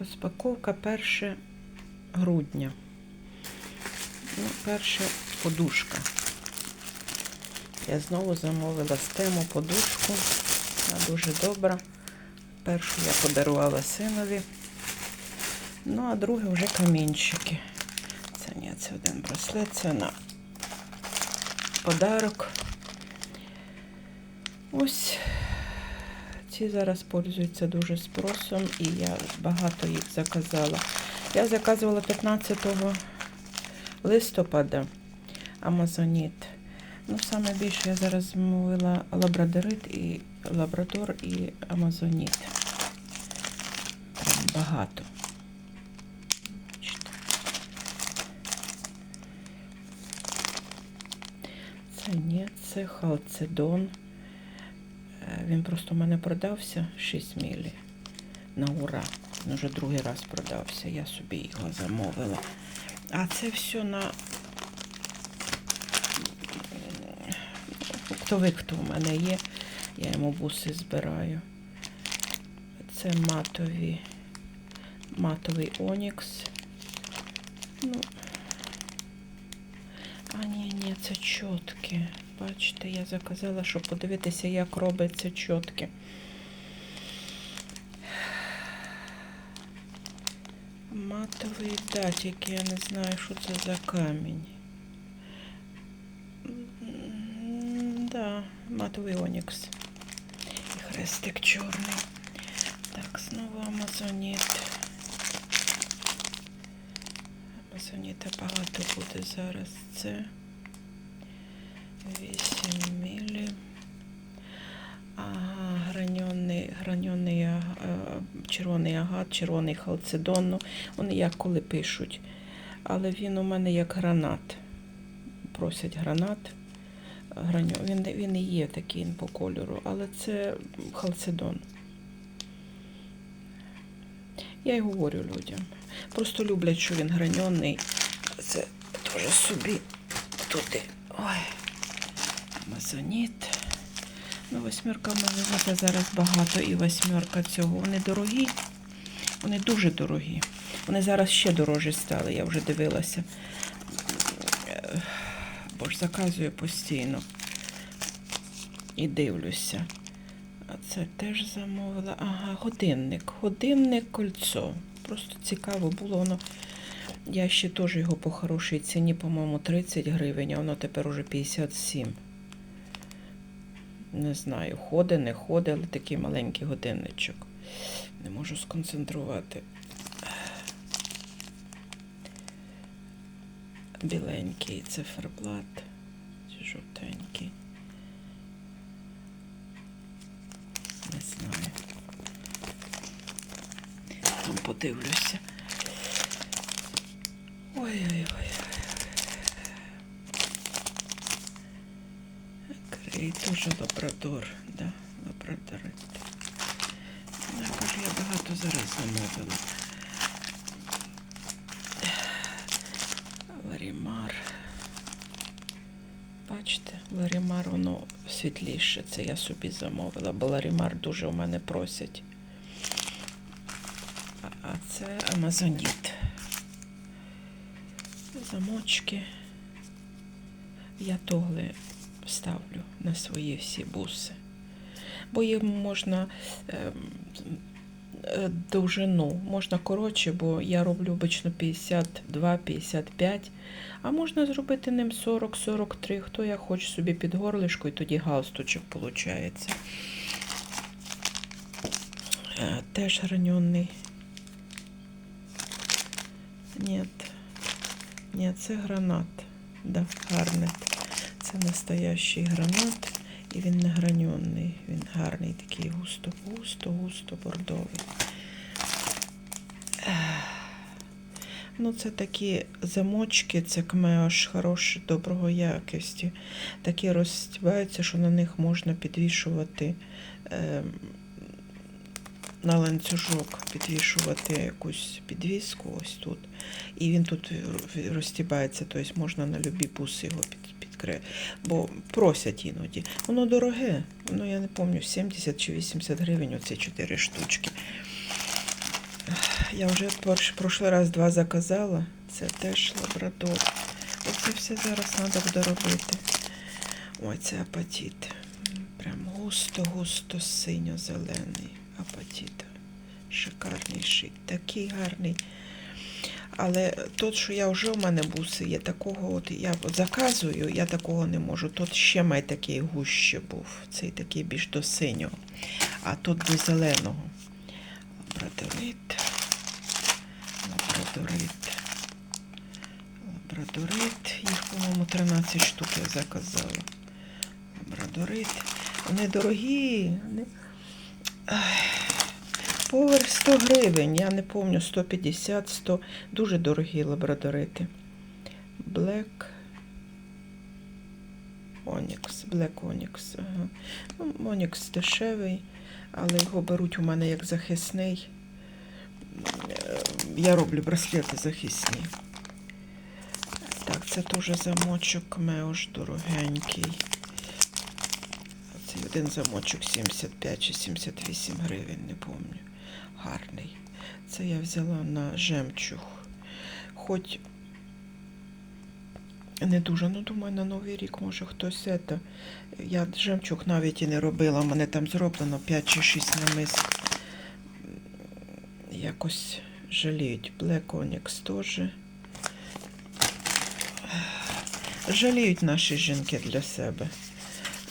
Розпаковка 1 грудня. Ну, перша подушка. Я знову замовила з тему подушку. Вона дуже добра. Першу я подарувала синові. Ну, а друге вже камінчики. Це ні, це один браслет, це на подарок. Ось ці зараз пользуються дуже спросом, і я багато їх заказала. Я заказувала 15 листопада Амазоніт. Ну, саме більше я зараз замовила лабрадорит і лабрадор і Амазоніт. Багато. Це ні, це халцедон. Він просто в мене продався 6 мілі на ура. Він вже другий раз продався. Я собі його замовила. А це все на оптовик, хто в мене є. Я йому буси збираю. Це матові, матовий Онікс. Ну, а ні, ні, це чотки. Бачите, я заказала, щоб подивитися, як робиться чотки. Матовий датик, я не знаю, що це за камінь. Да, матовий Онікс. І хрестик чорний. Так, знову Амазоніт. Амазоніта багато буде зараз. Це 8 мілі. Ага, граньоний, граньоний а, червоний агат, червоний халцедон. Ну, вони як коли пишуть. Але він у мене як гранат. Просять гранат. Граньо... Він, він і є такий по кольору, але це халцедон. Я й говорю людям. Просто люблять, що він граньоний. Це теж собі туди. Ой. Амазоніт. Ну, восьмерка Амазоніта зараз багато і восьмерка цього. Вони дорогі. Вони дуже дорогі. Вони зараз ще дорожчі стали, я вже дивилася. Бо ж заказую постійно. І дивлюся. А це теж замовила. Ага, годинник. Годинник кольцо. Просто цікаво було воно. Я ще теж його по хорошій ціні, по-моєму, 30 гривень, а воно тепер уже 57. Не знаю, ходи, не ходи, але такий маленький годинничок. Не можу сконцентрувати. Біленький циферблат. Жовтенький. Не знаю. Там подивлюся. Ой-ой-ой. Крей теж лабрадор, да, лабрадорит. Ну, Я багато зараз замовила. Ларімар. Бачите, Ларімар, воно світліше. Це я собі замовила, бо Ларімар дуже у мене просять. А це Амазоніт. Замочки. Я тогли ставлю на свої всі буси. Бо їм можна ем, е, довжину, можна коротше, бо я роблю обично 52-55, а можна зробити ним 40-43, хто я хоче собі під горлишко, і тоді галстучок виходить. Е, Теж граньонний. Ні, ні, це гранат. Да, гарний. Це настоящий гранат. І він не граньонний, він гарний, такий густо, густо, густо бордовий. Ну, це такі замочки, це кмеош хороші, доброго якості. Такі розстібаються, що на них можна підвішувати е, на ланцюжок, підвішувати якусь підвіску ось тут. І він тут розстібається, тобто можна на любі буси його під, підкрити. Бо просять іноді. Воно дороге, ну я не пам'ятаю, 70 чи 80 гривень оці 4 штучки. Я вже прошлий раз два заказала. Це теж лабрадор. Оце все зараз треба буде робити. Ой, це апатит. М, Прям густо-густо синьо-зелений апатит. Шикарніший, такий гарний. Але тот, що я вже в мене буси, є такого, от я заказую, я такого не можу. Тут ще май такий гуще був. Цей такий більш до синього. А тут до зеленого. Лабрадорит. Лабрадорит. Лабрадорит. Їх, по-моєму, 13 штук я заказала. Лабрадорит. Вони дорогі. Вони... Ай. Поверх 100 гривень, я не пам'ятаю, 150, 100. Дуже дорогі лабрадорити. Black Onyx, Black Onyx. Ага. Ну, Onyx дешевий, але його беруть у мене як захисний. Е, Я роблю браслети захисні. Так, це теж замочок меош дорогенький. Цей один замочок 75 чи 78 гривень, не пам'ятаю. Гарний. Це я взяла на жемчуг. Хоч не дуже, ну думаю, на Новий рік може хтось це. Я жемчуг навіть і не робила. У мене там зроблено 5 чи 6 намис. Якось жаліють. Black Onyx теж. Жаліють наші жінки для себе.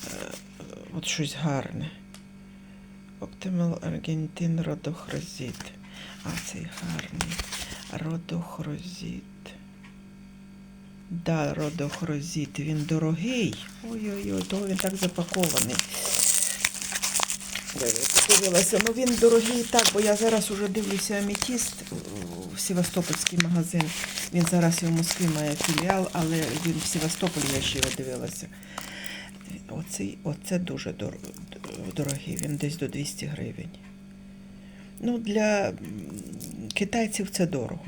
Е, От щось гарне. Optimal Argentine Родохрозит. А цей гарний. Родохрозит. Да, родохрозит. Він дорогий. Ой-ой-ой, того він так запакований. Подивилася, ну він дорогий так, бо я зараз уже дивлюся амітіст в Севастопольський магазин. Він зараз і в Москві має філіал, але він в Севастополі я ще його дивилася. Оцей, оце дуже дор- дорогий, він десь до 200 гривень. Ну, для китайців це дорого.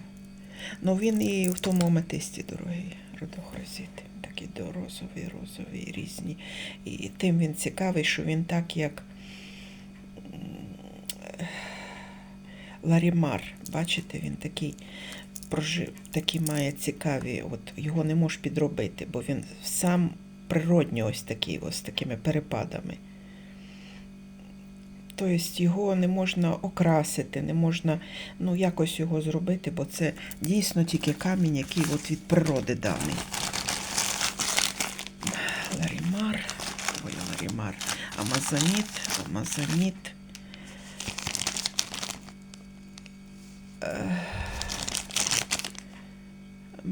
Ну він і в тому аметисті дорогий, родохрозит. Такий до розовий, розовий, різні. І тим він цікавий, що він так, як Ларімар. Бачите, він такий прожив, такі має цікаві. От його не можеш підробити, бо він сам природньо ось такий, ось такими перепадами. Тобто його не можна окрасити, не можна ну, якось його зробити, бо це дійсно тільки камінь, який от від природи даний. Ларімар, ой, Ларімар, Амазоніт, Амазоніт.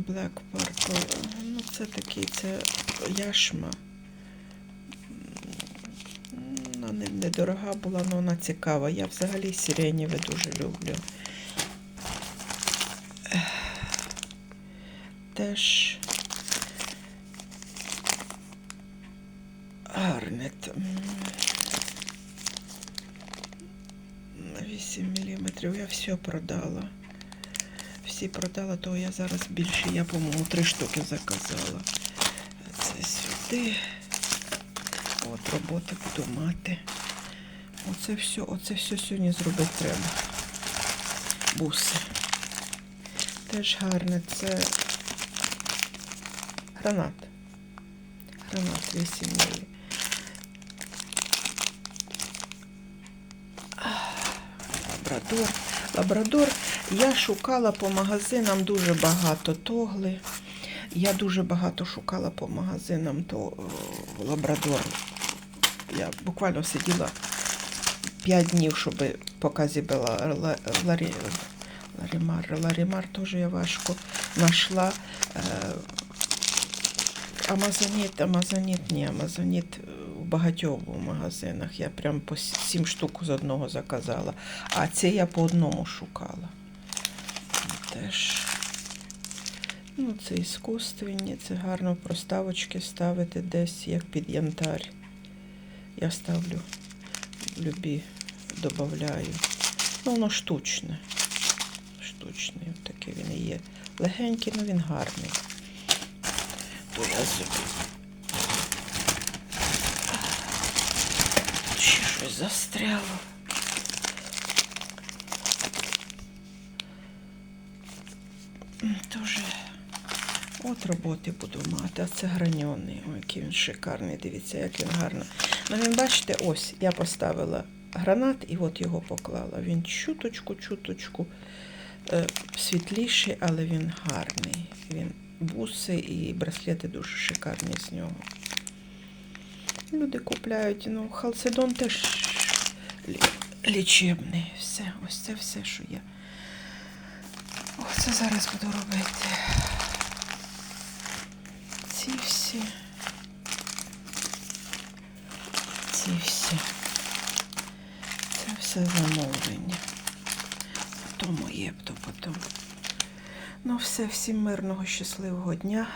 Е, Black Purple. Ну, це такий, це яшма. Вона не, недорога була, але вона цікава. Я взагалі сиренєве дуже люблю. Теж гарнет. М, 8 мм. Я все продала. Всі продала, то я зараз більше, я, по-моєму, три штуки заказала. Це сюди. От роботи буду мати. Оце все, оце все сьогодні зробити треба. Буси. Теж гарне. Це гранат. Гранат 8 мілі. Лабрадор. Лабрадор. Я шукала по магазинам дуже багато тогли. Я дуже багато шукала по магазинам то е, лабрадор. Я буквально сиділа 5 днів, щоб поки зібрала Ла- Ларі... Ларімар. Ларімар теж я важко знайшла. Е, Амазоніт, Амазоніт, ні, Амазоніт в багатьох був магазинах. Я прям по 7 штук з одного заказала. А це я по одному шукала. Теж. Ну, це іскусственні, це гарно проставочки ставити десь, як під янтарь. Я ставлю любі, додаю. Ну, воно штучне. Штучний, такий він і є. Легенький, але він гарний. То я собі. Ще щось застряло. Дуже от роботи буду мати. А це граньоний. Ой, який він шикарний. Дивіться, як він гарно. Ну він бачите, ось я поставила гранат і от його поклала. Він чуточку, чуточку е, світліший, але він гарний. Він буси і браслети дуже шикарні з нього. Люди купляють, ну, халцедон теж лічебний. Все, ось це все, що я. Оце зараз буду робити. Ці всі. Ці всі. Це все замовлення. То моє, то потім. Ну, все, всім мирного, щасливого дня.